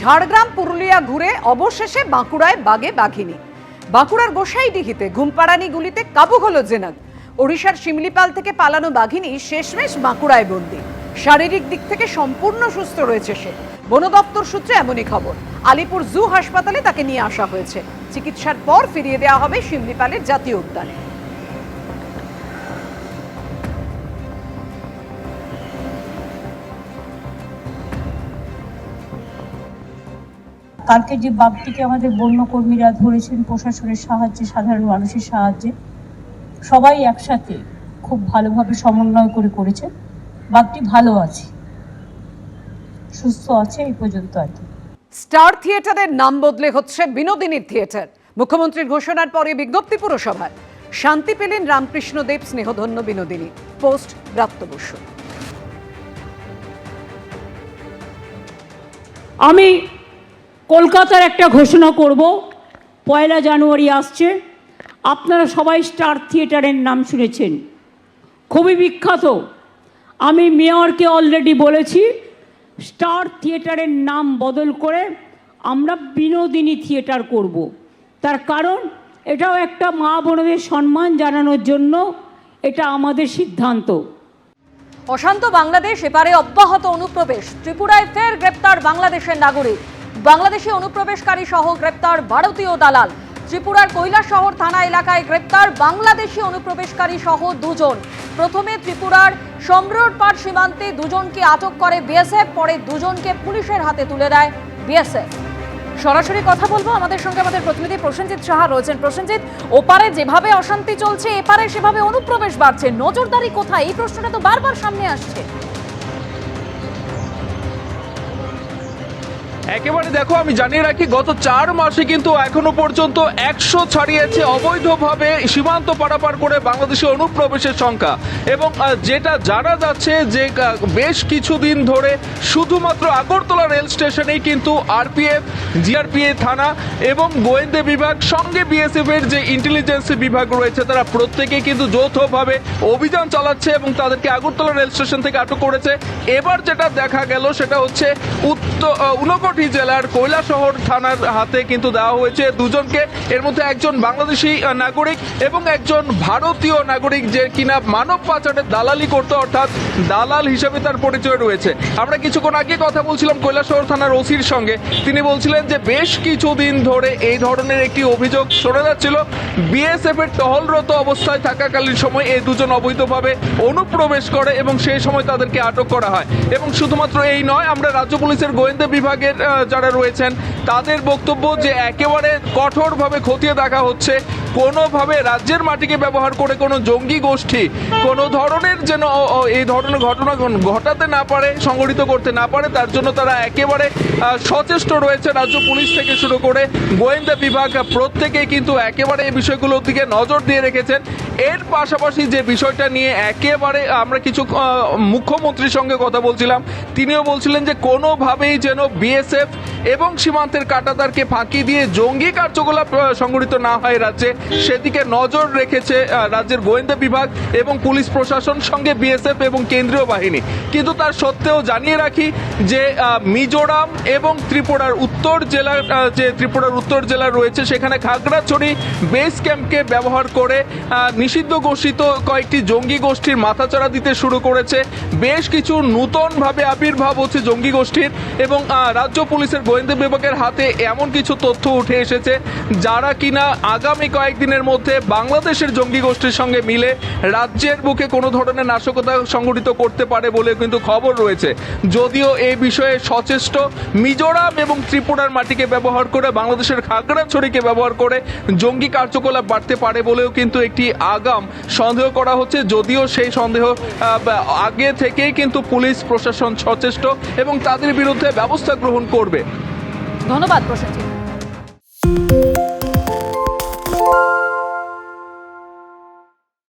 ঝাড়গ্রাম, পুরুলিয়া ঘুরে অবশেষে বাঁকুড়ায় বাগে বাঘিনী। বাঁকুড়ার গোসাইডিহিতে ঘুমপাড়ানি গুলিতে কাবু হলো জেনাদ ওড়িশার শিমলিপাল থেকে পালানো বাঘিনী শেষমেশ বাঁকুড়ায় বন্দি। শারীরিক দিক থেকে সম্পূর্ণ সুস্থ রয়েছে সে। বন দপ্তর সূত্রে এমনই খবর। আলিপুর জু হাসপাতালে তাকে নিয়ে আসা হয়েছে। চিকিৎসার পর ফিরিয়ে দেওয়া হবে শিমলিপালের জাতীয় উদ্যানে। কালকে যে বাঘটিকে আমাদের বন্যকর্মীরা ধরেছেন প্রশাসনের সাহায্যে সাধারণ মানুষের সাহায্যে সবাই একসাথে খুব ভালোভাবে সমন্বয় করে করেছেন। বাঘটি ভালো আছে সুস্থ আছে এই পর্যন্ত আর কি। স্টার থিয়েটারের নাম বদলে হচ্ছে বিনোদিনীর থিয়েটার। মুখ্যমন্ত্রীর ঘোষণার পরে বিজ্ঞপ্তি পুরসভায়। শান্তি পেলেন রামকৃষ্ণ দেব স্নেহধন্য বিনোদিনী। পোস্ট বসু আমি কলকাতার একটা ঘোষণা করব। পয়লা জানুয়ারি আসছে। আপনারা সবাই স্টার থিয়েটারের নাম শুনেছেন। খুবই বিখ্যাত। আমি মেয়রকে অলরেডি বলেছি, স্টার থিয়েটারের নাম বদল করে আমরা বিনোদিনী থিয়েটার করব। তার কারণ, এটাও একটা মা বোনদের সম্মান জানানোর জন্য এটা আমাদের সিদ্ধান্ত। অশান্ত বাংলাদেশ এপারে অব্যাহত অনুপ্রবেশ। ত্রিপুরায় ফের গ্রেপ্তার বাংলাদেশের নাগরিক। বাংলাদেশি অনুপ্রবেশকারী সহ গ্রেপ্তার ভারতীয় দালাল। ত্রিপুরার কৈলাসহর থানা এলাকায় গ্রেপ্তার বাংলাদেশি অনুপ্রবেশকারী সহ দুজন। প্রথমে ত্রিপুরার সম্রোরপাট সীমান্তে দুজনকে আটক করে বিএসএফ, পরে দুজনকে পুলিশের হাতে তুলে দেয় বিএসএফ। সরাসরি কথা বলব আমাদের সঙ্গে আমাদের প্রতিনিধি প্রসেনজিৎ সাহা রয়েছেন। প্রসেনজিৎ, ওপারে যেভাবে অশান্তি চলছে, এপারে সেভাবে অনুপ্রবেশ বাড়ছে, নজরদারি কোথায়? এই প্রশ্নটা তো বারবার সামনে আসছে। একেবারে দেখো, আমি জানিয়ে রাখি, গত চার মাসে কিন্তু এখনও পর্যন্ত একশো ছাড়িয়েছে অবৈধভাবে সীমান্ত পারাপার করে বাংলাদেশে অনুপ্রবেশের সংখ্যা। এবং যেটা জানা যাচ্ছে যে বেশ কিছুদিন ধরে শুধুমাত্র আগরতলা রেল স্টেশনেই কিন্তু আরপিএফ, জিআরপিএ থানা এবং গোয়েন্দা বিভাগ, সঙ্গে বিএসএফ এর যে ইন্টেলিজেন্স বিভাগ রয়েছে, তারা প্রত্যেকে কিন্তু যৌথভাবে অভিযান চালাচ্ছে এবং তাদেরকে আগরতলা রেল স্টেশন থেকে আটক করেছে। এবার যেটা দেখা গেল, সেটা হচ্ছে উত্তর ঊনকোটি জেলার কৈলাসহর থানার হাতে কিন্তু দেওয়া হয়েছে দুজনকে। এর মধ্যে একজন বাংলাদেশি নাগরিক এবং একজন ভারতীয় নাগরিক যে কিনা মানব পাচারের দালালি করতো, অর্থাৎ দালাল হিসেবে তার পরিচয় রয়েছে। আমরা কিছুক্ষণ আগে কথা বলছিলাম কৈলাসহর থানার ওসির সঙ্গে। তিনি বলছিলেন যে বেশ কিছুদিন ধরে এই ধরনের একটি অভিযোগ শোনা যাচ্ছিল। বিএসএফ এর টহলরত অবস্থায় থাকাকালীন সময় এই দুজন অবৈধভাবে অনুপ্রবেশ করে এবং সেই সময় তাদেরকে আটক করা হয়। এবং শুধুমাত্র এই নয়, আমরা রাজ্য পুলিশের গোয়েন্দা বিভাগের যারা রয়েছেন তাদের বক্তব্য যে একেবারে কঠোরভাবে খতিয়ে দেখা হচ্ছে। কোনোভাবে রাজ্যের মাটিকে ব্যবহার করে কোনো জঙ্গি গোষ্ঠী, কোনো ধরনের যেন এই ধরনের ঘটনা ঘটাতে না পারে সংগঠিত করতে না পারে, তার জন্য তারা একেবারে সচেষ্ট রয়েছে রাজ্য পুলিশ থেকে শুরু করে গোয়েন্দা বিভাগ, প্রত্যেকেই কিন্তু একেবারে এই বিষয়গুলোর দিকে নজর দিয়ে রেখেছেন। এর পাশাপাশি যে বিষয়টা নিয়ে একেবারে আমরা কিছু মুখ্যমন্ত্রীর সঙ্গে কথা বলছিলাম, তিনিও বলছিলেন যে কোনোভাবেই যেন বিএসএফ এবং সীমান্তের কাটাতারকে ফাঁকি দিয়ে জঙ্গি কার্যকলাপ সংগঠিত না হয় রাজ্যে। সেদিকে নজর রেখেছে রাজ্যের গোয়েন্দা বিভাগ এবং পুলিশ প্রশাসন, সঙ্গে বিএসএফ এবং কেন্দ্রীয় বাহিনী। কিন্তু তার সত্ত্বেও জানিয়ে রাখি যে মিজোরাম এবং ত্রিপুরার উত্তর জেলার যে ত্রিপুরার উত্তর জেলা রয়েছে, সেখানে খাগড়াছড়ি বেস ক্যাম্পকে ব্যবহার করে নিষিদ্ধ ঘোষিত কয়েকটি জঙ্গি গোষ্ঠীর মাথাচড়া দিতে শুরু করেছে। বেশ কিছু নূতনভাবে আবির্ভাব হচ্ছে জঙ্গি গোষ্ঠীর এবং রাজ্য পুলিশের গোয়েন্দা বিভাগের হাতে এমন কিছু তথ্য উঠে এসেছে যারা কিনা আগামী কয়েকদিনের মধ্যে বাংলাদেশের জঙ্গি গোষ্ঠীর সঙ্গে মিলে রাজ্যের বুকে কোনো ধরনের নাশকতা সংগঠিত করতে পারে বলে কিন্তু খবর রয়েছে। যদিও এই বিষয়ে সচেষ্ট মিজোরাম এবং ত্রিপুরার মাটিকে ব্যবহার করে, বাংলাদেশের খাগড়াছড়িকে ব্যবহার করে জঙ্গি কার্যকলাপ বাড়তে পারে বলেও কিন্তু একটি আগাম সন্দেহ করা হচ্ছে। যদিও সেই সন্দেহ আগে থেকেই কিন্তু পুলিশ, প্রশাসন সচেষ্ট এবং তাদের বিরুদ্ধে ব্যবস্থা গ্রহণ করবে। ধন্যবাদ প্রসেনজিৎ।